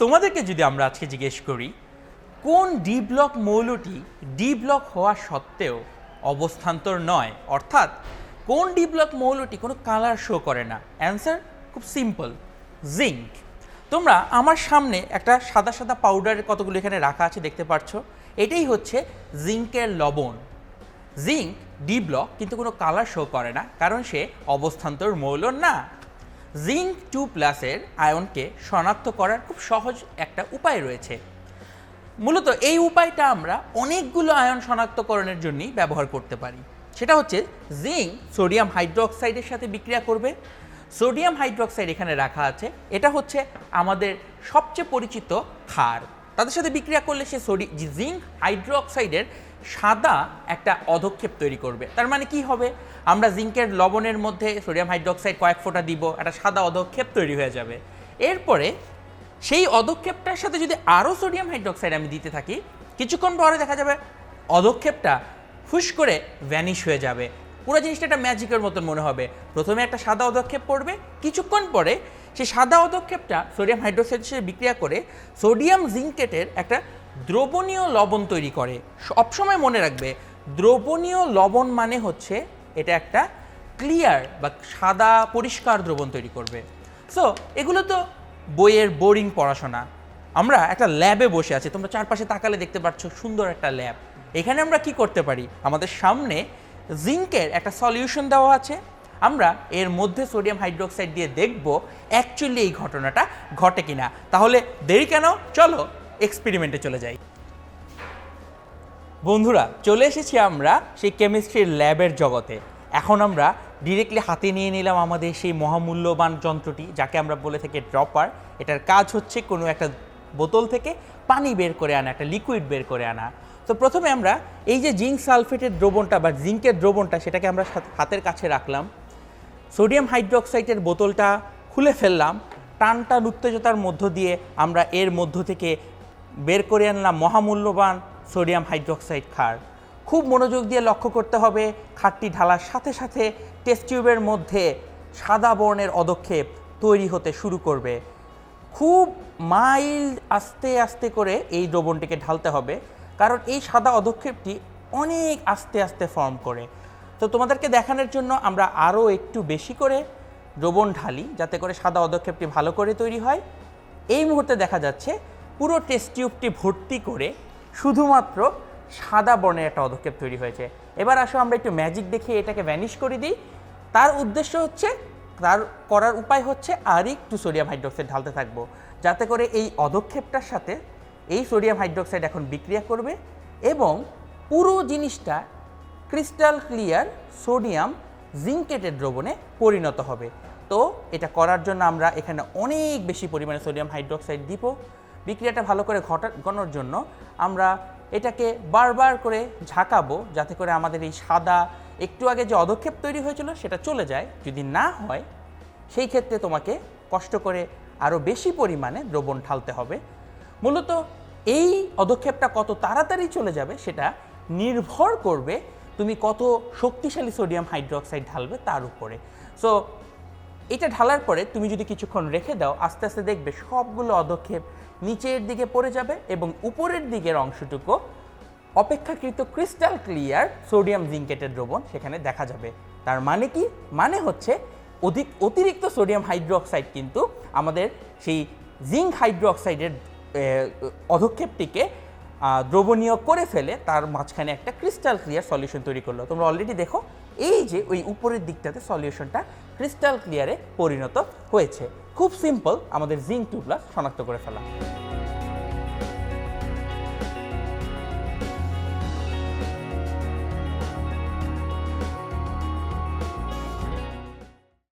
তোমাদেরকে যদি আমরা আজকে জিজ্ঞেস করি, কোন ডি ব্লক মৌলটি ডি ব্লক হওয়া সত্ত্বেও অবস্থান্তর নয়? অর্থাৎ কোন ডি ব্লক মৌলটি কোনো কালার শো করে না? অ্যান্সার খুব সিম্পল জিঙ্ক তোমরা আমার সামনে একটা সাদা সাদা পাউডারের কতগুলো এখানে রাখা আছে দেখতে পাচ্ছ এটাই হচ্ছে জিঙ্কের লবণ। জিঙ্ক ডি ব্লক কিন্তু কোনো কালার শো করে না, কারণ সে অবস্থান্তর মৌল না। জিঙ্ক টু প্লাসের আয়নকে শনাক্ত করার খুব সহজ একটা উপায় রয়েছে। মূলত এই উপায়টা আমরা অনেকগুলো আয়ন শনাক্তকরণের জন্যই ব্যবহার করতে পারি। সেটা হচ্ছে জিঙ্ক সোডিয়াম হাইড্রোক্সাইডের সাথে বিক্রিয়া করবে। সোডিয়াম হাইড্রোক্সাইড এখানে রাখা আছে। এটা হচ্ছে আমাদের সবচেয়ে পরিচিত ক্ষার। তাদের সাথে বিক্রিয়া করলে সে সোডি জিঙ্ক হাইড্রোক্সাইডের সাদা একটা অধক্ষেপ তৈরি করবে। তার মানে কি হবে? আমরা জিঙ্কের লবণের মধ্যে সোডিয়াম হাইড্রোক্সাইড কয়েক ফোঁটা দিব, একটা সাদা অধক্ষেপ তৈরি হয়ে যাবে। এরপরে সেই অধক্ষেপটার সাথে যদি আরও সোডিয়াম হাইড্রোক্সাইড আমি দিতে থাকি, কিছুক্ষণ পরে দেখা যাবে অধক্ষেপটা ফুস করে ভ্যানিশ হয়ে যাবে। পুরো জিনিসটা একটা ম্যাজিকের মতন মনে হবে। প্রথমে একটা সাদা অধক্ষেপ পড়বে, কিছুক্ষণ পরে সেই সাদা অধক্ষেপটা সোডিয়াম হাইড্রোক্সাইডের সাথে বিক্রিয়া করে সোডিয়াম জিঙ্কেটের একটা দ্রবণীয় লবণ তৈরি করে। সবসময় মনে রাখবে, দ্রবণীয় লবণ মানে হচ্ছে এটা একটা ক্লিয়ার বা সাদা পরিষ্কার দ্রবণ তৈরি করবে। সো এগুলো তো বইয়ের বোরিং পড়াশোনা। আমরা একটা ল্যাবে বসে আছি, তোমরা চারপাশে তাকালে দেখতে পাচ্ছ সুন্দর একটা ল্যাব এখানে আমরা কি করতে পারি? আমাদের সামনে জিঙ্কের একটা সলিউশন দেওয়া আছে। আমরা এর মধ্যে সোডিয়াম হাইড্রোক্সাইড দিয়ে দেখব অ্যাকচুয়ালি এই ঘটনাটা ঘটে কিনা। তাহলে দেরি কেন? চলো এক্সপেরিমেন্টে চলে যাই। বন্ধুরা, চলে এসেছি আমরা সেই কেমিস্ট্রির ল্যাবের জগতে। এখন আমরা ডিরেক্টলি হাতে নিয়ে নিলাম আমাদের সেই মহামূল্যবান যন্ত্রটি, যাকে আমরা বলে থাকি ড্রপার এটার কাজ হচ্ছে কোনো একটা বোতল থেকে পানি বের করে আনা, একটা লিকুইড বের করে আনা। তো প্রথমে আমরা এই যে জিঙ্ক সালফেটের দ্রবণটা বা জিঙ্কের দ্রবণটা, সেটাকে আমরা হাতের কাছে রাখলাম। সোডিয়াম হাইড্রোক্সাইডের বোতলটা খুলে ফেললাম টান টান উত্তেজতার মধ্য দিয়ে আমরা এর মধ্য থেকে বের করে আনলাম মহামূল্যবান সোডিয়াম হাইড্রোক্সাইড ক্ষার। খুব মনোযোগ দিয়ে লক্ষ্য করতে হবে খাটটি ঢালার সাথে সাথে টেস্ট টিউবের মধ্যে সাদা বর্ণের অদক্ষেপ তৈরি হতে শুরু করবে। খুব মাইল্ড আস্তে আস্তে করে এই দ্রবণটিকে ঢালতে হবে, কারণ এই সাদা অদক্ষেপটি অনেক আস্তে আস্তে ফর্ম করে। তো তোমাদেরকে দেখানোর জন্য আমরা আরও একটু বেশি করে দ্রবণ ঢালি, যাতে করে সাদা অদক্ষেপটি ভালো করে তৈরি হয়। এই মুহূর্তে দেখা যাচ্ছে পুরো টেস্ট টিউবটি ভর্তি করে শুধুমাত্র সাদা বর্ণের একটা অদক্ষেপ তৈরি হয়েছে। এবার আসো আমরা একটু ম্যাজিক দেখিয়ে এটাকে ভ্যানিশ করে দিই। তার উদ্দেশ্য হচ্ছে, তার করার উপায় হচ্ছে আর একটু সোডিয়াম হাইড্রোক্সাইড ঢালতে থাকব, যাতে করে এই অদক্ষেপটার সাথে এই সোডিয়াম হাইড্রোক্সাইড এখন বিক্রিয়া করবে এবং পুরো জিনিসটা ক্রিস্টাল ক্লিয়ার সোডিয়াম জিঙ্কেটের দ্রবণে পরিণত হবে। তো এটা করার জন্য আমরা এখানে অনেক বেশি পরিমাণে সোডিয়াম হাইড্রোক্সাইড দিব। বিক্রিয়াটা ভালো করে ঘটানোর জন্য আমরা এটাকে বারবার করে ঝাঁকাবো যাতে করে আমাদের এই সাদা একটু আগে যে অধক্ষেপ তৈরি হয়েছিল সেটা চলে যায়। যদি না হয়, সেই ক্ষেত্রে তোমাকে কষ্ট করে আরও বেশি পরিমাণে দ্রবণ ঢালতে হবে। মূলত এই অধক্ষেপটা কত তাড়াতাড়ি চলে যাবে সেটা নির্ভর করবে তুমি কত শক্তিশালী সোডিয়াম হাইড্রোক্সাইড ঢালবে তার উপরে। সো এটা ঢালার পরে তুমি যদি কিছুক্ষণ রেখে দাও, আস্তে আস্তে দেখবে সবগুলো অদক্ষেপ নিচের দিকে পড়ে যাবে এবং উপরের দিকের অংশটুকু অপেক্ষাকৃত ক্রিস্টাল ক্লিয়ার সোডিয়াম জিঙ্কেটের দ্রবণ সেখানে দেখা যাবে। তার মানে কি? মানে হচ্ছে অধিক অতিরিক্ত সোডিয়াম হাইড্রোক্সাইড কিন্তু আমাদের সেই জিঙ্ক হাইড্রোক্সাইডের অধক্ষেপটিকে দ্রবণীয় করে ফেলে তার মাঝখানে একটা ক্রিস্টাল ক্লিয়ার সলিউশন তৈরি করল। তোমরা অলরেডি দেখো, এই যে ওই উপরের দিকটাতে সলিউশনটা ক্রিস্টাল ক্লিয়ারে পরিণত হয়েছে। খুব সিম্পল আমাদের জিঙ্ক টু শনাক্ত করে ফেলা।